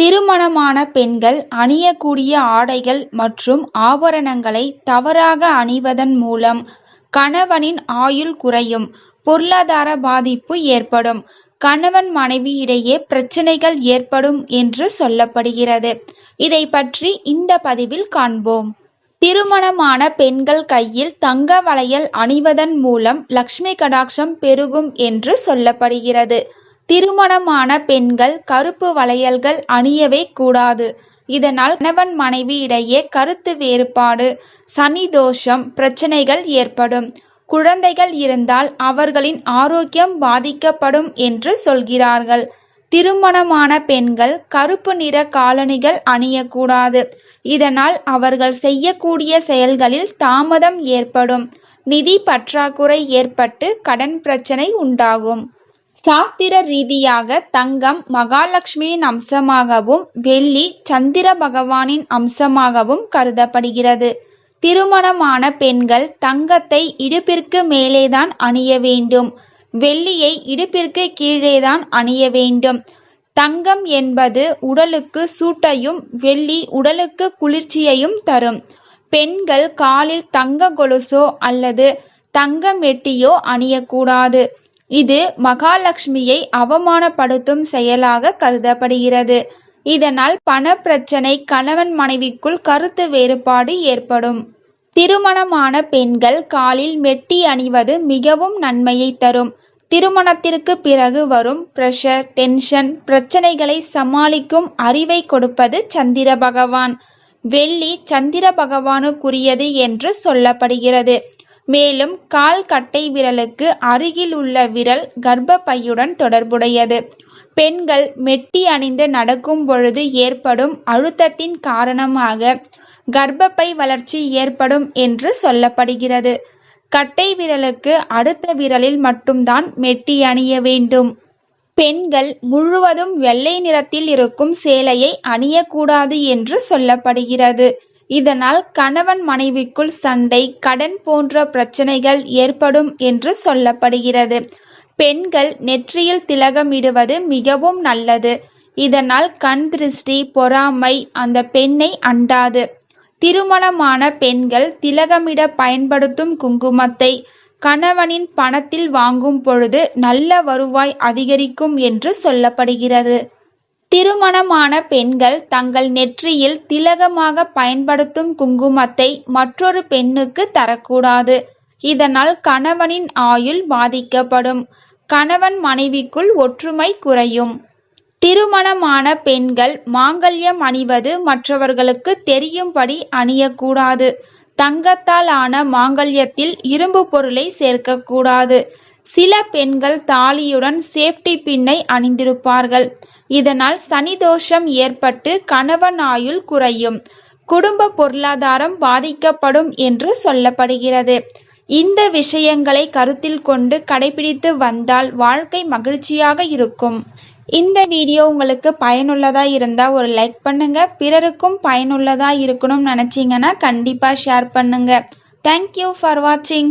திருமணமான பெண்கள் அணியக்கூடிய ஆடைகள் மற்றும் ஆபரணங்களை தவறாக அணிவதன் மூலம் கணவனின் ஆயுள் குறையும் பொருளாதார பாதிப்பு ஏற்படும். கணவன் மனைவி இடையே பிரச்சனைகள் ஏற்படும் என்று சொல்லப்படுகிறது. இதை பற்றி இந்த பதிவில் காண்போம். திருமணமான பெண்கள் கையில் தங்க வளையல் அணிவதன் மூலம் லக்ஷ்மி கடாட்சம் பெருகும் என்று சொல்லப்படுகிறது. திருமணமான பெண்கள் கருப்பு வளையல்கள் அணியவே கூடாது. இதனால் கணவன் மனைவி இடையே கருத்து வேறுபாடு சனி தோஷம் பிரச்சனைகள் ஏற்படும். குழந்தைகள் இருந்தால் அவர்களின் ஆரோக்கியம் பாதிக்கப்படும் என்று சொல்கிறார்கள். திருமணமான பெண்கள் கருப்பு நிற காலணிகள் அணியக்கூடாது. இதனால் அவர்கள் செய்யக்கூடிய செயல்களில் தாமதம் ஏற்படும். நிதி பற்றாக்குறை ஏற்பட்டு கடன் பிரச்சனை உண்டாகும். சாஸ்திர ரீதியாக தங்கம் மகாலட்சுமியின் அம்சமாகவும் வெள்ளி சந்திர பகவானின் அம்சமாகவும் கருதப்படுகிறது. திருமணமான பெண்கள் தங்கத்தை இடுப்பிற்கு மேலேதான் அணிய வேண்டும். வெள்ளியை இடுப்பிற்கு கீழேதான் அணிய வேண்டும். தங்கம் என்பது உடலுக்கு சூட்டையும் வெள்ளி உடலுக்கு குளிர்ச்சியையும் தரும். பெண்கள் காலில் தங்க கொலுசோ அல்லது தங்க மெட்டியோ அணியக்கூடாது. இது மகாலட்சுமியை அவமானப்படுத்தும் செயலாக கருதப்படுகிறது. இதனால் பண பிரச்சனை கணவன் மனைவிக்குள் கருத்து வேறுபாடு ஏற்படும். திருமணமான பெண்கள் காலில் மெட்டி அணிவது மிகவும் நன்மையை தரும். திருமணத்திற்கு பிறகு வரும் பிரஷர் டென்ஷன் பிரச்சனைகளை சமாளிக்கும் அறிவை கொடுப்பது சந்திர பகவான். வெள்ளி சந்திர பகவானுக்குரியது என்று சொல்லப்படுகிறது. மேலும் கால் கட்டை விரலுக்கு அருகில் உள்ள விரல் கர்ப்பப்பையுடன் தொடர்புடையது. பெண்கள் மெட்டி அணிந்து நடக்கும் பொழுது ஏற்படும் அழுத்தத்தின் காரணமாக கர்ப்பப்பை வளர்ச்சி ஏற்படும் என்று சொல்லப்படுகிறது. கட்டை விரலுக்கு அடுத்த விரலில் மட்டும்தான் மெட்டி அணிய வேண்டும். பெண்கள் முழுவதும் வெள்ளை நிறத்தில் இருக்கும் சேலையை அணியக்கூடாது என்று சொல்லப்படுகிறது. இதனால் கணவன் மனைவிக்குள் சண்டை கடன் போன்ற பிரச்சனைகள் ஏற்படும் என்று சொல்லப்படுகிறது. பெண்கள் நெற்றியில் திலகமிடுவது மிகவும் நல்லது. இதனால் கண் திருஷ்டி பொறாமை அந்த பெண்ணை அண்டாது. திருமணமான பெண்கள் திலகமிட பயன்படுத்தும் குங்குமத்தை கணவனின் பணத்தில் வாங்கும் பொழுது நல்ல வருவாய் அதிகரிக்கும் என்று சொல்லப்படுகிறது. திருமணமான பெண்கள் தங்கள் நெற்றியில் திலகமாக பயன்படுத்தும் குங்குமத்தை மற்றொரு பெண்ணுக்கு தரக்கூடாது. இதனால் கணவனின் ஆயுள் பாதிக்கப்படும். கணவன் மனைவிக்குள் ஒற்றுமை குறையும். திருமணமான பெண்கள் மாங்கல்யம் அணிவது மற்றவர்களுக்கு தெரியும்படி அணியக்கூடாது. தங்கத்தால் ஆன மாங்கல்யத்தில் இரும்பு பொருளை சேர்க்கக்கூடாது. சில பெண்கள் தாலியுடன் சேஃப்டி பின்னை அணிந்திருப்பார்கள். இதனால் சனி தோஷம் ஏற்பட்டு கணவன் ஆயுள் குறையும். குடும்ப பொருளாதாரம் பாதிக்கப்படும் என்று சொல்லப்படுகிறது. இந்த விஷயங்களை கருத்தில் கொண்டு கடைபிடித்து வந்தால் வாழ்க்கை மகிழ்ச்சியாக இருக்கும். இந்த வீடியோ உங்களுக்கு பயனுள்ளதா இருந்தா ஒரு லைக் பண்ணுங்க. பிறருக்கும் பயனுள்ளதா இருக்கணும்னு நினைச்சீங்கன்னா கண்டிப்பா ஷேர் பண்ணுங்க. தேங்க்யூ ஃபார் வாட்சிங்